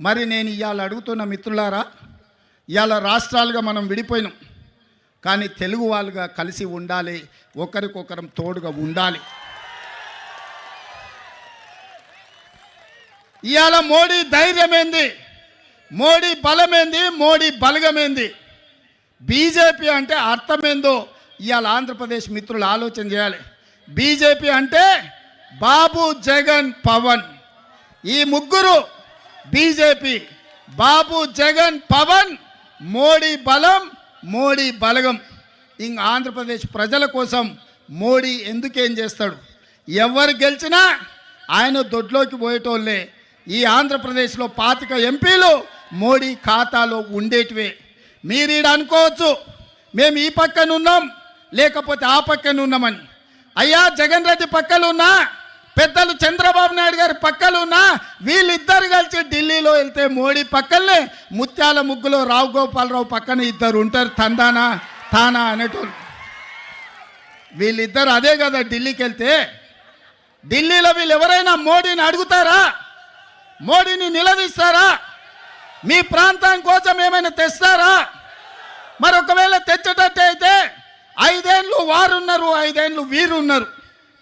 మరి నేను ఇవాళ అడుగుతున్న మిత్రులారా ఇవాళ రాష్ట్రాలుగా మనం విడిపోయినాం. కానీ తెలుగు వాళ్ళుగా కలిసి ఉండాలి ఒకరికొకరం తోడుగా ఉండాలి. ఇవాళ మోడీ ధైర్యమేంది? మోడీ బలమేంది? మోడీ బలగమేంది? బీజేపీ అంటే అర్థమేందో ఇవాళ ఆంధ్రప్రదేశ్ మిత్రులు ఆలోచన చేయాలి. బీజేపీ అంటే బాబు జగన్ పవన్. ఈ ముగ్గురు బీజేపీ బాబు జగన్ పవన్ మోడీ బలం మోడీ బలగం. ఇంక ఆంధ్రప్రదేశ్ ప్రజల కోసం మోడీ ఎందుకేం చేస్తాడు? ఎవరు గెలిచినా ఆయన దొడ్లోకి పోయేటోళ్ళే. ఈ ఆంధ్రప్రదేశ్లో పాతిక ఎంపీలు మోడీ ఖాతాలో ఉండేటివే. మీరు ఈడ అనుకోవచ్చు మేము ఈ పక్కన ఉన్నాం లేకపోతే ఆ పక్కన ఉన్నామని. అయ్యా జగన్ రెడ్డి పక్కన ఉన్నా పెద్దలు చంద్రబాబు నాయుడు గారి పక్కలు ఉన్నా వీళ్ళిద్దరు కలిసి ఢిల్లీలో వెళ్తే మోడీ పక్కనే ముత్యాల ముగ్గులో రావు గోపాలరావు పక్కన ఇద్దరు ఉంటారు తందానా తానా అనేటోళ్ళు. వీళ్ళిద్దరు అదే కదా ఢిల్లీకి వెళ్తే. ఢిల్లీలో వీళ్ళు ఎవరైనా మోడీని అడుగుతారా? మోడీని నిలదీస్తారా? మీ ప్రాంతం కోసం ఏమైనా తెస్తారా? మరి ఒకవేళ తెచ్చేటట్టు అయితే ఐదేళ్ళు వారున్నారు ఐదేళ్ళు వీరున్నారు.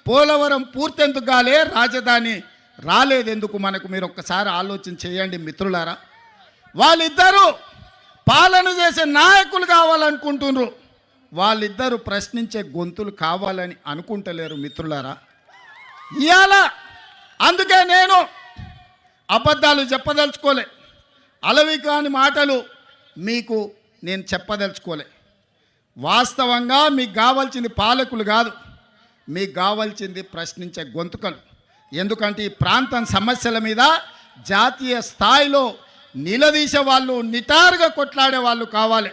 పోలవరం పూర్తెందుకు కాలే రాజధాని రాలేదెందుకు మనకు? మీరు ఒక్కసారి ఆలోచన చేయండి మిత్రులారా. వాళ్ళిద్దరూ పాలన చేసే నాయకులు కావాలనుకుంటున్నారు. వాళ్ళిద్దరూ ప్రశ్నించే గొంతులు కావాలని అనుకుంటలేరు మిత్రులారా. ఇవాళ అందుకే నేను అబద్ధాలు చెప్పదలుచుకోలే. అలవి కాని మాటలు మీకు నేను చెప్పదలుచుకోలే. వాస్తవంగా మీకు కావాల్సింది పాలకులు కాదు. మీకు కావాల్సింది ప్రశ్నించే గొంతుకలు. ఎందుకంటే ఈ ప్రాంతం సమస్యల మీద జాతీయ స్థాయిలో నిలదీసే వాళ్ళు నిటారుగా కొట్లాడే వాళ్ళు కావాలి.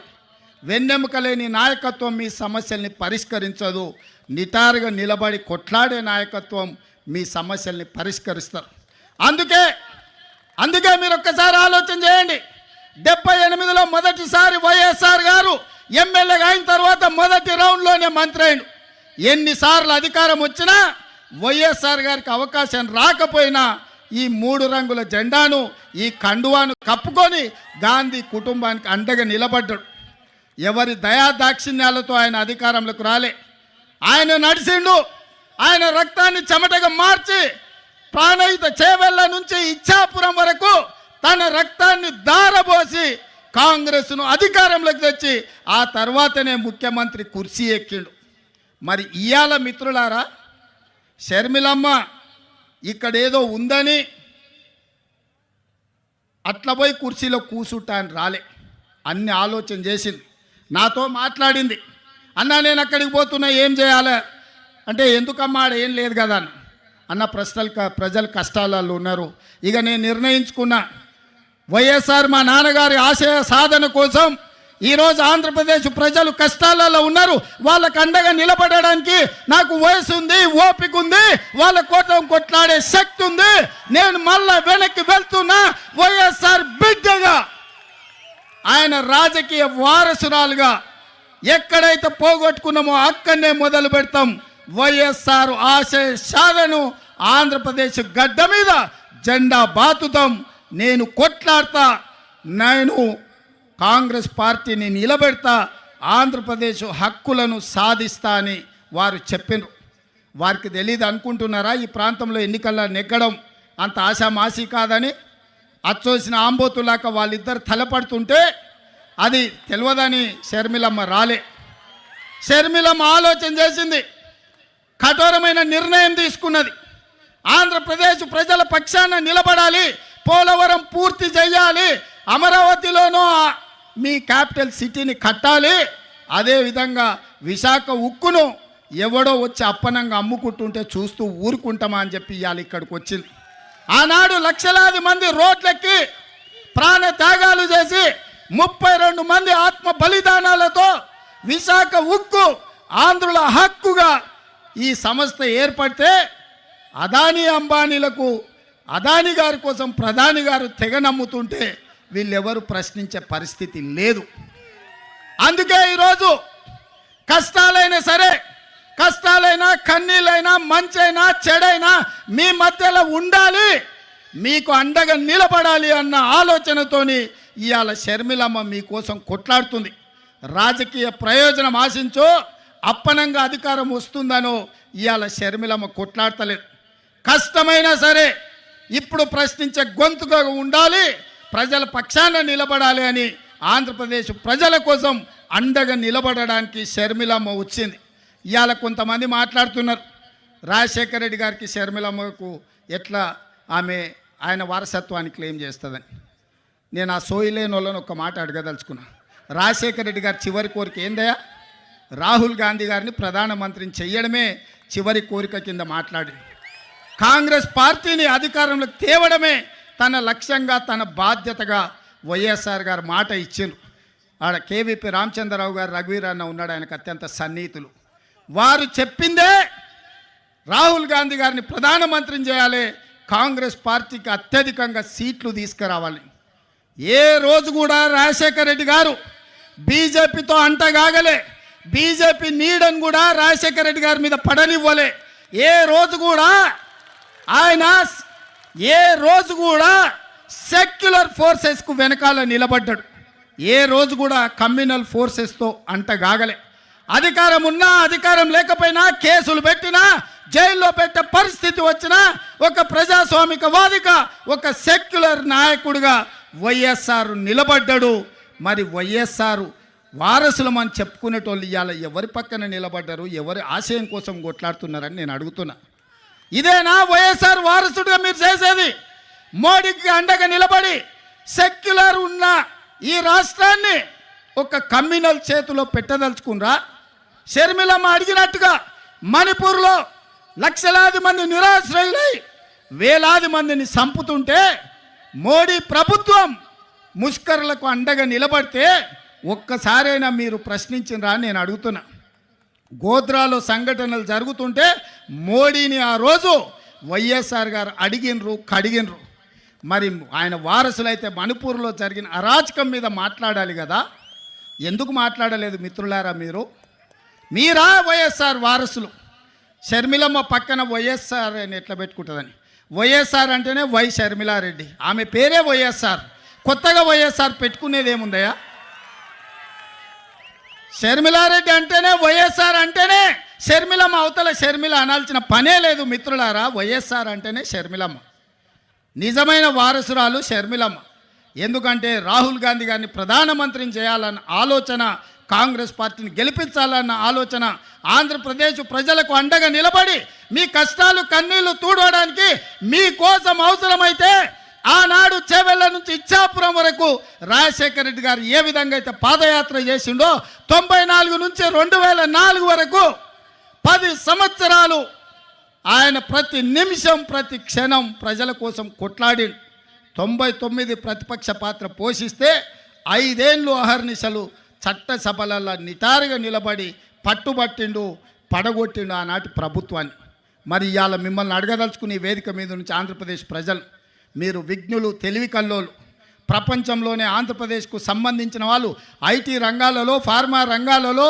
వెన్నెముక లేని నాయకత్వం మీ సమస్యల్ని పరిష్కరించదు. నిటారుగా నిలబడి కొట్లాడే నాయకత్వం మీ సమస్యల్ని పరిష్కరిస్తారు. అందుకే అందుకే మీరు ఒక్కసారి ఆలోచన చేయండి. డెబ్బై ఎనిమిదిలో మొదటిసారి వైఎస్ఆర్ గారు ఎమ్మెల్యేగా అయిన తర్వాత మొదటి రౌండ్లోనే మంత్రి అయిండు ఎన్నిసార్లు అధికారం వచ్చినా వైఎస్ఆర్ గారికి అవకాశం రాకపోయినా ఈ మూడు రంగుల జెండాను ఈ కండువాను కప్పుకొని గాంధీ కుటుంబానికి అండగా నిలబడ్డాడు. ఎవరి దయా దాక్షిణ్యాలతో ఆయన అధికారంలోకి రాలే. ఆయన నడిచిండు. ఆయన రక్తాన్ని చెమటగా మార్చి ప్రాణహిత చేవెళ్ళ నుంచి ఇచ్చాపురం వరకు తన రక్తాన్ని దారబోసి కాంగ్రెస్ను అధికారంలోకి తెచ్చి ఆ తర్వాతనే ముఖ్యమంత్రి కుర్చీ ఎక్కిండు. మరి ఇయాల మిత్రులారా షర్మిలమ్మ ఇక్కడ ఏదో ఉందని అట్లా పోయి కుర్చీలో కూసుంటా అని రాలే. అన్ని ఆలోచన చేసింది. నాతో మాట్లాడింది. అన్న నేను అక్కడికి పోతున్నా ఏం చేయాలి? అంటే ఎందుకమ్మా ఆడ ఏం లేదు కదా అన్న అన్న ప్రశ్నలు క- ప్రజలు కష్టాలలో ఉన్నారు. ఇక నేను నిర్ణయించుకున్నా వైఎస్ఆర్ మా నాన్నగారి ఆశయ సాధన కోసం ఈరోజు ఆంధ్రప్రదేశ్ ప్రజలు కష్టాలలో ఉన్నారు. వాళ్ళకు అండగా నిలబడడానికి నాకు వయసు ఉంది ఓపిక ఉంది. వాళ్ళ కోసం కొట్లాడే శక్తి ఉంది. నేను మళ్ళా వెనక్కి వెళ్తున్నా వైఎస్ఆర్ బిడ్డగా. ఆయన రాజకీయ వారసురాలుగా ఎక్కడైతే పోగొట్టుకున్నామో అక్కడనే మొదలు పెడతాం. వైఎస్ఆర్ ఆశయ సాధను ఆంధ్రప్రదేశ్ గడ్డ మీద జెండా బాతుతాం. నేను కొట్లాడతా నేను కాంగ్రెస్ పార్టీని నిలబెడతా ఆంధ్రప్రదేశ్ హక్కులను సాధిస్తా అని వారు చెప్పినారు. వారికి తెలియదు అనుకుంటున్నారా? ఈ ప్రాంతంలో ఎన్నికల్లో నెగ్గడం అంత ఆశామాసి కాదని అచ్చోసిన ఆంబోతులాక వాళ్ళిద్దరు తలపడుతుంటే అది తెలియదని షర్మిలమ్మ రాలే. షర్మిలమ్మ ఆలోచన చేసింది. కఠోరమైన నిర్ణయం తీసుకున్నది. ఆంధ్రప్రదేశ్ ప్రజల పక్షాన నిలబడాలి పోలవరం పూర్తి చేయాలి అమరావతిలోనూ మీ క్యాపిటల్ సిటీని కట్టాలి. అదేవిధంగా విశాఖ ఉక్కును ఎవడో వచ్చి అప్పనంగా అమ్ముకుంటుంటే చూస్తూ ఊరుకుంటామా అని చెప్పి ఇవాళ ఇక్కడికి వచ్చింది. ఆనాడు లక్షలాది మంది రోడ్లెక్కి ప్రాణ త్యాగాలు చేసి ముప్పై రెండు మంది ఆత్మ బలిదానాలతో విశాఖ ఉక్కు ఆంధ్రుల హక్కుగా ఈ సంస్థ ఏర్పడితే అదానీ అంబానీలకు అదాని గారి కోసం ప్రధాని గారు తెగ నమ్ముతుంటే వీళ్ళెవరు ప్రశ్నించే పరిస్థితి లేదు. అందుకే ఈరోజు కష్టాలైనా సరే కష్టాలైనా కన్నీళ్ళైనా మంచైనా చెడైనా మీ మధ్యలో ఉండాలి మీకు అండగా నిలబడాలి అన్న ఆలోచనతోని ఇవాళ షర్మిలమ్మ మీకోసం కొట్లాడుతుంది. రాజకీయ ప్రయోజనం ఆశించో అప్పనంగా అధికారం వస్తుందనో ఇవాళ షర్మిలమ్మ కొట్లాడతలేదు. కష్టమైనా సరే ఇప్పుడు ప్రశ్నించే గొంతుగా ఉండాలి ప్రజల పక్షాన నిలబడాలి అని ఆంధ్రప్రదేశ్ ప్రజల కోసం అండగా నిలబడడానికి షర్మిలమ్మ వచ్చింది. ఇవాళ కొంతమంది మాట్లాడుతున్నారు. రాజశేఖర రెడ్డి గారికి షర్మిలమ్మకు ఎట్లా ఆమె ఆయన వారసత్వాన్ని క్లెయిమ్ చేస్తుందని. నేను ఆ సోయిలేని వాళ్ళని ఒక మాట అడగదలుచుకున్నా. రాజశేఖర రెడ్డి గారి చివరి కోరిక ఏందయ్యా? రాహుల్ గాంధీ గారిని ప్రధానమంత్రిని చెయ్యడమే చివరి కోరిక కింద మాట్లాడి కాంగ్రెస్ పార్టీని అధికారంలో తేవడమే తన లక్ష్యంగా తన బాధ్యతగా వైఎస్ఆర్ గారు మాట ఇచ్చిండ్రు. ఆడ కేవీపీ రామచంద్రరావు గారు రఘువీర్ అన్న ఉన్నాడు ఆయనకు అత్యంత సన్నిహితులు. వారు చెప్పిందే రాహుల్ గాంధీ గారిని ప్రధానమంత్రిని చేయాలి కాంగ్రెస్ పార్టీకి అత్యధికంగా సీట్లు తీసుకురావాలి. ఏ రోజు కూడా రాజశేఖర రెడ్డి గారు బీజేపీతో అంటగాగలే బీజేపీ నీడని కూడా రాజశేఖర రెడ్డి గారి మీద పడనివ్వలే. ఏ రోజు కూడా ఆయన ఏ రోజు కూడా సెక్యులర్ ఫోర్సెస్కు వెనకాల నిలబడ్డాడు. ఏ రోజు కూడా కమ్యూనల్ ఫోర్సెస్తో అంటగాగలే అధికారం ఉన్నా అధికారం లేకపోయినా కేసులు పెట్టినా జైల్లో పెట్టే పరిస్థితి వచ్చినా ఒక ప్రజాస్వామికవాదిగా ఒక సెక్యులర్ నాయకుడిగా వైఎస్ఆర్ నిలబడ్డాడు. మరి వైఎస్ఆర్ వారసులం అని చెప్పుకునేటోళ్ళు ఇవాళ ఎవరి పక్కన నిలబడ్డారు ఎవరి ఆశయం కోసం కొట్లాడుతున్నారని నేను అడుగుతున్నా. ఇదేనా వైఎస్ఆర్ వారసుడిగా మీరు చేసేది. మోడీకి అండగా నిలబడి సెక్యులర్ ఉన్న ఈ రాష్ట్రాన్ని ఒక కమ్యూనల్ చేతిలో పెట్టదలుచుకున్నారా షర్మిలమ్మ అడిగినట్టుగా మణిపూర్లో లక్షలాది మంది నిరాశ్రయులై వేలాది మందిని చంపుతుంటే మోడీ ప్రభుత్వం ముష్కరులకు అండగా నిలబడితే ఒక్కసారైనా మీరు ప్రశ్నించినరా నేను అడుగుతున్నా. గోద్రాలో సంఘటనలు జరుగుతుంటే మోడీని ఆ రోజు వైఎస్ఆర్ గారు అడిగినరు కడిగినరు. మరి ఆయన వారసులైతే మణిపూర్లో జరిగిన అరాచకం మీద మాట్లాడాలి కదా. ఎందుకు మాట్లాడలేదు మిత్రులారా మీరు? మీరా వైఎస్ఆర్ వారసులు? షర్మిలమ్మ పక్కన వైఎస్ఆర్ అని ఎట్లా పెట్టుకుంటుందని? వైఎస్ఆర్ అంటేనే వై షర్మిలారెడ్డి. ఆమె పేరే వైఎస్ఆర్. కొత్తగా వైఎస్ఆర్ పెట్టుకునేది ఏముందయ్యా? షర్మిలారెడ్డి అంటేనే వైఎస్ఆర్ అంటేనే షర్మిలమ్మ. అవతల షర్మిల అనాల్సిన పనే లేదు మిత్రులారా. వైఎస్ఆర్ అంటేనే షర్మిలమ్మ. నిజమైన వారసురాలు షర్మిలమ్మ. ఎందుకంటే రాహుల్ గాంధీ గారిని ప్రధానమంత్రిని చేయాలన్న ఆలోచన కాంగ్రెస్ పార్టీని గెలిపించాలన్న ఆలోచన ఆంధ్రప్రదేశ్ ప్రజలకు అండగా నిలబడి మీ కష్టాలు కన్నీళ్ళు తూడవడానికి మీకోసం అవసరమైతే ఆనాడు చేవెళ్ళ నుంచి ఇచ్చాపురం వరకు రాజశేఖర రెడ్డి గారు ఏ విధంగా అయితే పాదయాత్ర చేసిండో తొంభై నాలుగు నుంచి రెండు వేల నాలుగు వరకు పది సంవత్సరాలు ఆయన ప్రతి నిమిషం ప్రతి క్షణం ప్రజల కోసం కొట్లాడి తొంభై తొమ్మిది ప్రతిపక్ష పాత్ర పోషిస్తే ఐదేళ్ళు అహర్నిశలు చట్టసభలలో నిటారుగా నిలబడి పట్టుబట్టిండు పడగొట్టిండు ఆనాటి ప్రభుత్వాన్ని. మరి ఇవాళ మిమ్మల్ని అడగదలుచుకుని వేదిక మీద నుంచి ఆంధ్రప్రదేశ్ ప్రజలు మీరు విఘ్నులు తెలివి కల్లోలు. ప్రపంచంలోనే ఆంధ్రప్రదేశ్కు సంబంధించిన వాళ్ళు ఐటీ రంగాలలో ఫార్మా రంగాలలో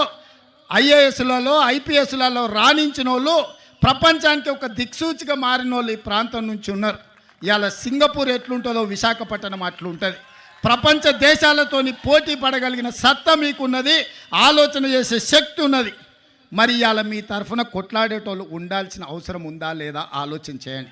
ఐఏఎస్లలో ఐపీఎస్లలో రాణించిన వాళ్ళు ప్రపంచానికి ఒక దిక్సూచిగా మారిన వాళ్ళు ఈ ప్రాంతం నుంచి ఉన్నారు. ఇవాళ సింగపూర్ ఎట్లుంటుందో విశాఖపట్నం అట్లుంటుంది. ప్రపంచ దేశాలతోని పోటీ పడగలిగిన సత్తా మీకున్నది ఆలోచన చేసే శక్తి ఉన్నది. మరి ఇవాళ మీ తరఫున కొట్లాడేటోళ్ళు ఉండాల్సిన అవసరం ఉందా లేదా ఆలోచించేయండి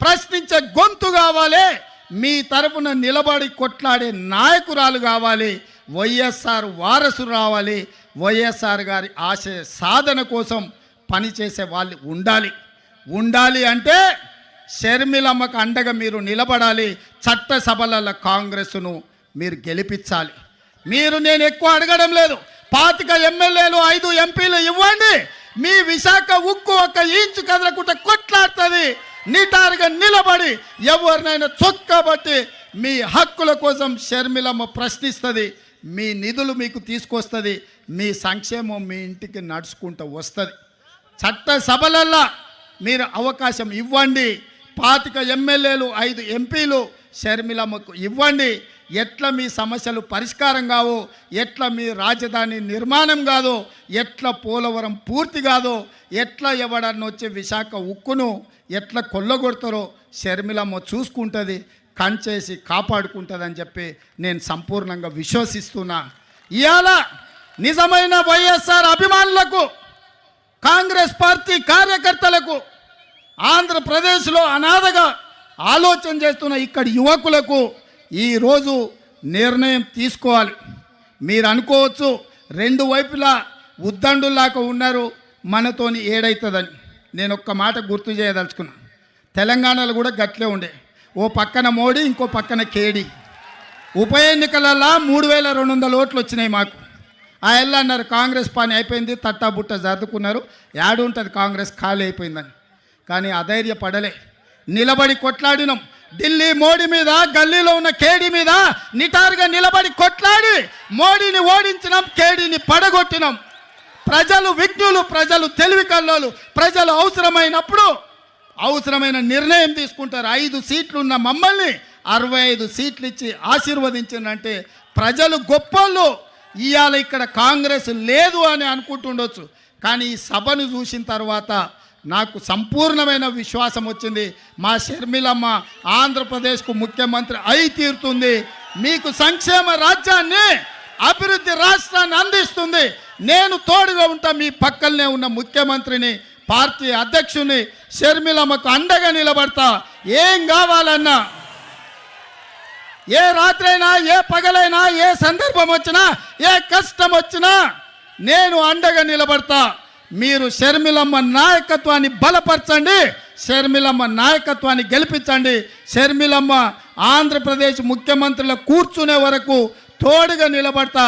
ప్రశ్నించే గొంతు కావాలి. మీ తరపున నిలబడి కొట్లాడే నాయకురాలు కావాలి. వైఎస్ఆర్ వారసు రావాలి. వైఎస్ఆర్ గారి ఆశయ సాధన కోసం పనిచేసే వాళ్ళు ఉండాలి. ఉండాలి అంటే షర్మిలమ్మకు అండగా మీరు నిలబడాలి. చట్టసభలలో కాంగ్రెస్ను మీరు గెలిపించాలి. మీరు నేను ఎక్కువ అడగడం లేదు. పాతిక ఎమ్మెల్యేలు ఐదు ఎంపీలు ఇవ్వండి. మీ విశాఖ ఉక్కు ఒక ఇంచు కదలకుండా కొట్లాడుతుంది. నిటారుగా నిలబడి ఎవరినైనా చొక్కబట్టి మీ హక్కుల కోసం షర్మిలమ్మ ప్రశ్నిస్తుంది మీ నిధులు మీకు తీసుకొస్తుంది మీ సంక్షేమం మీ ఇంటికి నడుచుకుంటూ వస్తుంది. చట్ట సభలల్లా మీరు అవకాశం ఇవ్వండి. పాతిక ఎమ్మెల్యేలు ఐదు ఎంపీలు షర్మిలమ్మకు ఇవ్వండి. ఎట్లా మీ సమస్యలు పరిష్కారం కావో ఎట్లా మీ రాజధాని నిర్మాణం కాదో ఎట్లా పోలవరం పూర్తి కాదో ఎట్లా ఎవడన్నా వచ్చే విశాఖ ఉక్కును ఎట్లా కొల్లగొడతారో షర్మిలమ్మ చూసుకుంటుంది కంచేసి కాపాడుకుంటుందని చెప్పి నేను సంపూర్ణంగా విశ్వసిస్తున్నా. ఇవాళ నిజమైన వైఎస్ఆర్ అభిమానులకు కాంగ్రెస్ పార్టీ కార్యకర్తలకు ఆంధ్రప్రదేశ్లో అనాథగా ఆలోచన చేస్తున్న ఇక్కడి యువకులకు ఈరోజు నిర్ణయం తీసుకోవాలి. మీరు అనుకోవచ్చు రెండు వైపులా ఉద్దండులాగా ఉన్నారు మనతోని ఏడవుతుందని నేను ఒక్క మాట గుర్తు చేయదలుచుకున్నా. తెలంగాణలో కూడా గట్లే ఉండే. ఓ పక్కన మోడీ ఇంకో పక్కన కేడీ. ఉప ఎన్నికలలో మూడు వేల రెండు వందల ఓట్లు వచ్చినాయి మాకు. ఆ ఎల్ల అన్నారు కాంగ్రెస్ పని అయిపోయింది తట్టా బుట్ట జరుదుకున్నారు యాడు ఉంటుంది కాంగ్రెస్ ఖాళీ అయిపోయిందని. కానీ అధైర్యపడలే. నిలబడి కొట్లాడినాం. ఢిల్లీ మోడీ మీద గల్లీలో ఉన్న కేడీ మీద నిటారుగా నిలబడి కొట్లాడి మోడీని ఓడించినాం కేడీని పడగొట్టినాం. ప్రజలు విఘ్నులు ప్రజలు తెలివి కల్లోలు ప్రజలు అవసరమైనప్పుడు అవసరమైన నిర్ణయం తీసుకుంటారు. ఐదు సీట్లు ఉన్న మమ్మల్ని అరవై ఐదు సీట్లు ఇచ్చి ఆశీర్వదించిందంటే ప్రజలు గొప్పలు ఇవాళ ఇక్కడ కాంగ్రెస్ లేదు అని అనుకుంటుండొచ్చు. కానీ ఈ సభను చూసిన తర్వాత నాకు సంపూర్ణమైన విశ్వాసం వచ్చింది. మా షర్మిలమ్మ ఆంధ్రప్రదేశ్కు ముఖ్యమంత్రి అయి తీరుతుంది. మీకు సంక్షేమ రాజ్యాన్ని అభివృద్ధి రాష్ట్రాన్ని అందిస్తుంది. నేను తోడుగా ఉంటా మీ పక్కనే ఉన్న ముఖ్యమంత్రిని పార్టీ అధ్యక్షుని షర్మిలమ్మకు అండగా నిలబడతా. ఏం కావాలన్నా ఏ రాత్రైనా ఏ పగలైనా ఏ సందర్భం వచ్చినా ఏ కష్టం వచ్చినా నేను అండగా నిలబడతా. మీరు షర్మిలమ్మ నాయకత్వాన్ని బలపరచండి షర్మిలమ్మ నాయకత్వాన్ని గెలిపించండి. షర్మిలమ్మ ఆంధ్రప్రదేశ్ ముఖ్యమంత్రుల కూర్చునే వరకు తోడుగా నిలబడతా.